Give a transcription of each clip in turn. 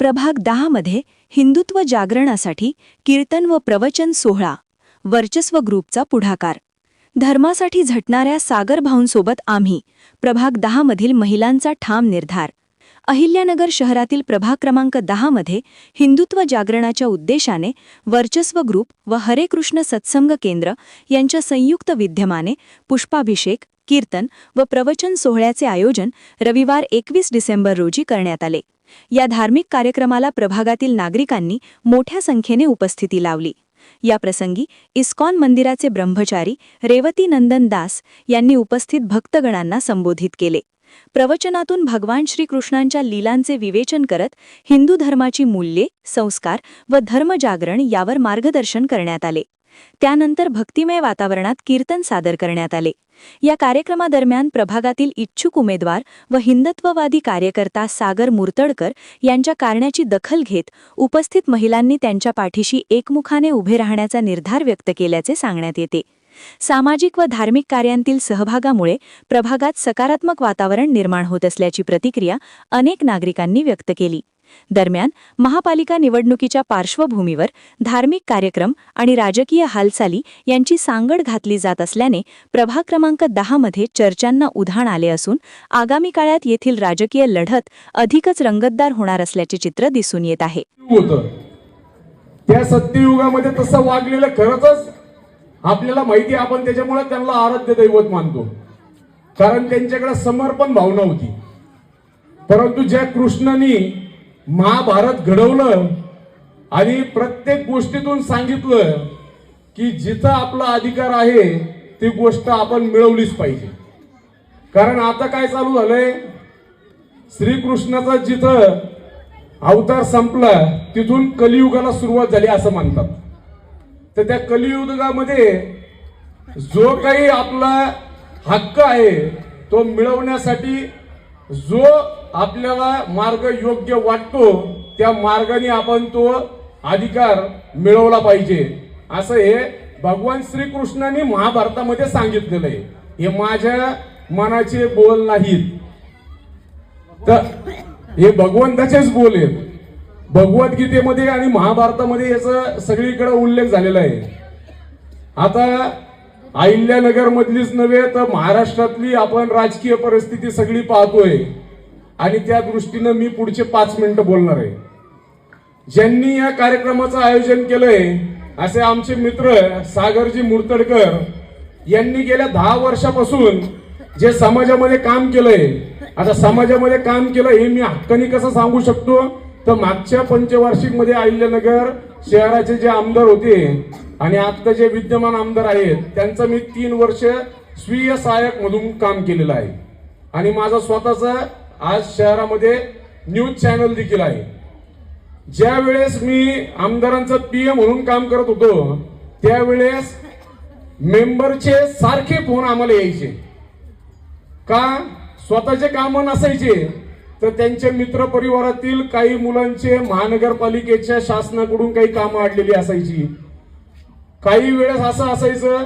प्रभाग दहामध्ये हिंदुत्व जागरणासाठी कीर्तन व प्रवचन सोहळा वर्चस्व ग्रुपचा पुढाकार. धर्मासाठी झटणाऱ्या सागरभाऊंसोबत आम्ही प्रभाग दहामधील महिलांचा ठाम निर्धार. अहिल्यानगर शहरातील प्रभाग क्रमांक दहामध्ये हिंदुत्व जागरणाच्या उद्देशाने वर्चस्व ग्रुप व हरे कृष्ण सत्संग केंद्र यांच्या संयुक्त विद्यमाने पुष्पाभिषेक कीर्तन व प्रवचन सोहळ्याचे आयोजन रविवार एकवीस डिसेंबर रोजी करण्यात आले. या धार्मिक कार्यक्रमाला प्रभागातील नागरिकांनी मोठ्या संख्येने उपस्थिती लावली. या प्रसंगी इस्कॉन मंदिराचे ब्रह्मचारी रेवती नंदन दास यांनी उपस्थित भक्तगणांना संबोधित केले. प्रवचनातून भगवान श्रीकृष्णांच्या लीलांचे विवेचन करत हिंदू धर्माची मूल्ये संस्कार व धर्मजागरण यावर मार्गदर्शन करण्यात आले. त्यानंतर भक्तिमय वातावरणात कीर्तन सादर करण्यात आले. या कार्यक्रमादरम्यान प्रभागातील इच्छुक उमेदवार व हिंदत्ववादी कार्यकर्ता सागर मुर्तडकर यांच्या कारण्याची दखल घेत उपस्थित महिलांनी त्यांच्या पाठीशी एकमुखाने उभे राहण्याचा निर्धार व्यक्त केल्याचे सांगण्यात येते. सामाजिक व धार्मिक कार्यांतील सहभागामुळे प्रभागात सकारात्मक वातावरण निर्माण होत असल्याची प्रतिक्रिया अनेक नागरिकांनी व्यक्त केली. दरम्यान महापालिका निवडणुकीच्या पार्श्वभूमीवर धार्मिक कार्यक्रम आणि राजकीय हालचाली यांची सांगड घातली जात असल्याने प्रभाग क्रमांक दहामध्ये चर्चांना उधाण आले असून आगामी काळात येथील राजकीय लढत अधिकच रंगतदार होणार असल्याचे चित्र दिसून येत आहे. त्या सत्ययुगामध्ये तसं वागलेलं खरंच आपल्याला माहिती आहे, आपण त्याच्यामुळे त्यांना आराध्य दैवत मानतो. कारण त्यांच्याकडे समर्पण भावना होती. परंतु ज्या कृष्णाने महाभारत घडवलं आणि प्रत्येक गोष्टीतून सांगितलं की जिथं आपला अधिकार आहे ती गोष्ट आपण मिळवलीच पाहिजे. कारण आता काय चालू झालंय? श्रीकृष्णाचा जिथं अवतार संपला तिथून कलियुगाला सुरुवात झाली असं मानतात तर त्या कलियुगामध्ये जो काही आपला हक्क आहे तो मिळवण्यासाठी जो आपल्याला मार्ग योग्य वाटतो त्या मार्गाने आपण तो अधिकार मिळवला पाहिजे. असं हे भगवान श्रीकृष्णाने महाभारतामध्ये सांगितलेलं आहे. हे माझ्या मनाचे बोल नाहीत. तर हे भगवंताचेच बोल आहेत. भगवद्गीतेमध्ये आणि महाभारतामध्ये याचा सगळीकडे उल्लेख झालेला आहे. आता अहिल्यानगर मधलीच नव्हे तर महाराष्ट्रातली आपण राजकीय परिस्थिती सगळी पाहतोय. आणि त्या दृष्टीनं मी पुढचे पाच मिनिटं बोलणार आहे. ज्यांनी या कार्यक्रमाचं आयोजन केलंय असे आमचे मित्र सागरजी मुर्तडकर यांनी गेल्या दहा वर्षापासून जे समाजामध्ये काम केलंय आता समाजामध्ये काम केलं हे मी हक्कानी कसं सांगू शकतो? तर मागच्या पंचवार्षिकमध्ये अहिल्यानगर शहराचे जे आमदार होते आणि आता जे विद्यमान आमदार आहेत त्यांचं मी तीन वर्ष स्वीय सहाय्यक मधून काम केलेलं आहे. आणि माझा स्वतःचा आज शहरामध्ये न्यूज चॅनल देखील आहे. ज्या वेळेस मी आमदारांचं पीएम म्हणून काम करत होतो त्यावेळेस मेंबरचे सारखे फोन आम्हाला यायचे. का? स्वतःचे काम नसायचे. तर त्यांच्या मित्र परिवारातील काही मुलांचे महानगरपालिकेच्या शासनाकडून काही कामं अडलेली असायची. काही वेळेस असं असायचं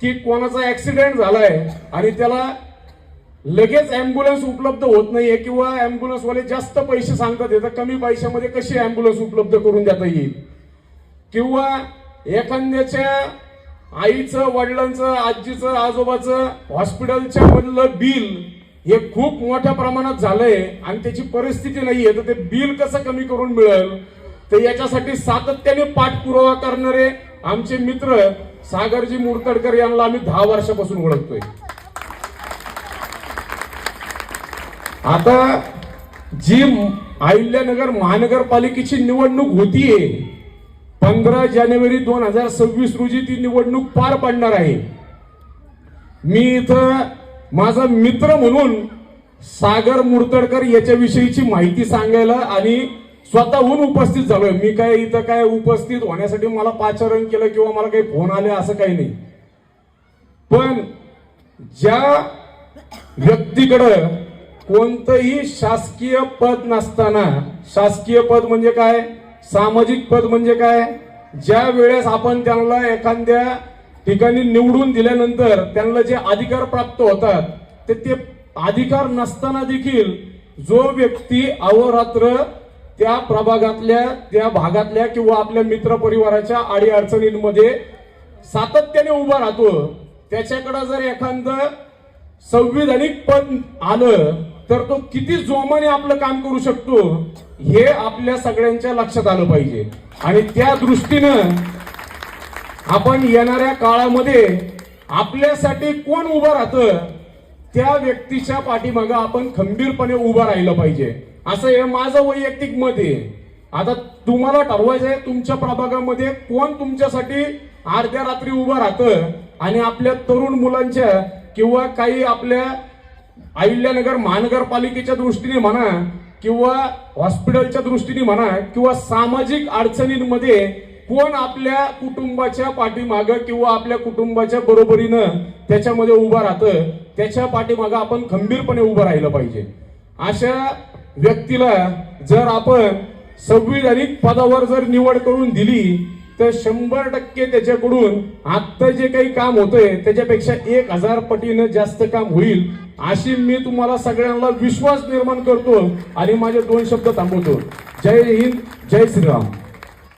की कोणाचा ऍक्सिडेंट झालाय आणि त्याला लगेच अँब्युलन्स उपलब्ध होत नाहीये किंवा अँब्युलन्सवाले जास्त पैसे सांगतात येतात कमी पैशामध्ये कशी अँब्युलन्स उपलब्ध करून देता येईल? किंवा एखाद्याच्या आईचं वडिलांचं आजीचं आजोबाचं हॉस्पिटलच्या मधलं बिल हे खूप मोठ्या प्रमाणात झालंय आणि त्याची परिस्थिती नाहीये. तर ते बिल कसं कमी करून मिळेल? तर याच्यासाठी सातत्याने पाठपुरावा करणारे आमचे मित्र सागरजी मुर्तडकर यांना आम्ही दहा वर्षापासून ओळखतोय. आता जी अहिल्यानगर महानगरपालिकेची निवडणूक होतीये पंधरा जानेवारी दोन हजार सव्वीस रोजी ती निवडणूक पार पडणार आहे. मी इथं माझा मित्र म्हणून सागर मुर्तडकर याच्याविषयीची माहिती सांगायला आणि स्वतःहून उपस्थित झालोय. मी काय इथं काय उपस्थित होण्यासाठी मला पाचारण केलं किंवा मला काही फोन आले असं काही नाही. पण ज्या व्यक्तीकडं कोणतंही शासकीय पद नसताना शासकीय पद म्हणजे काय? सामाजिक पद म्हणजे काय? ज्या वेळेस आपण त्यांना एखाद्या ठिकाणी निवडून दिल्यानंतर त्यांना जे अधिकार प्राप्त होतात ते ते अधिकार नसताना देखील जो व्यक्ती अहोरात्र त्या प्रभागातल्या त्या भागातल्या किंवा आपल्या मित्र परिवाराच्या आडी अडचणींमध्ये सातत्याने उभा राहतो त्याच्याकडे जर एखादं संविधानिक पद आलं तर तो किती जोमाने आपलं काम करू शकतो हे आपल्या सगळ्यांच्या लक्षात आलं पाहिजे. आणि त्या दृष्टीनं आपण येणाऱ्या काळामध्ये आपल्यासाठी कोण उभं राहतं त्या व्यक्तीच्या पाठीमागं आपण खंबीरपणे उभं राहिलं पाहिजे. असं हे माझं वैयक्तिक मत आहे. आता तुम्हाला ठरवायचं आहे तुमच्या प्रभागामध्ये कोण तुमच्यासाठी अर्ध्या रात्री उभं राहतं आणि आपल्या तरुण मुलांच्या किंवा काही आपल्या अहिल्यानगर महानगरपालिकेच्या दृष्टीने म्हणा किंवा हॉस्पिटलच्या दृष्टीने म्हणा किंवा सामाजिक अडचणींमध्ये कोण आपल्या कुटुंबाच्या पाठीमागं किंवा आपल्या कुटुंबाच्या बरोबरीनं त्याच्यामध्ये उभं राहतं त्याच्या पाठीमागं आपण खंबीरपणे उभं राहिलं पाहिजे. अशा व्यक्तीला जर आपण संविधानिक पदावर जर निवड करून दिली तर शंभर टक्के त्याच्याकडून आत्ता जे काही काम होतंय त्याच्यापेक्षा एक हजार पटीनं जास्त काम होईल अशी मी तुम्हाला सगळ्यांना विश्वास निर्माण करतो आणि माझे दोन शब्द थांबवतो. जय हिंद जय श्रीराम.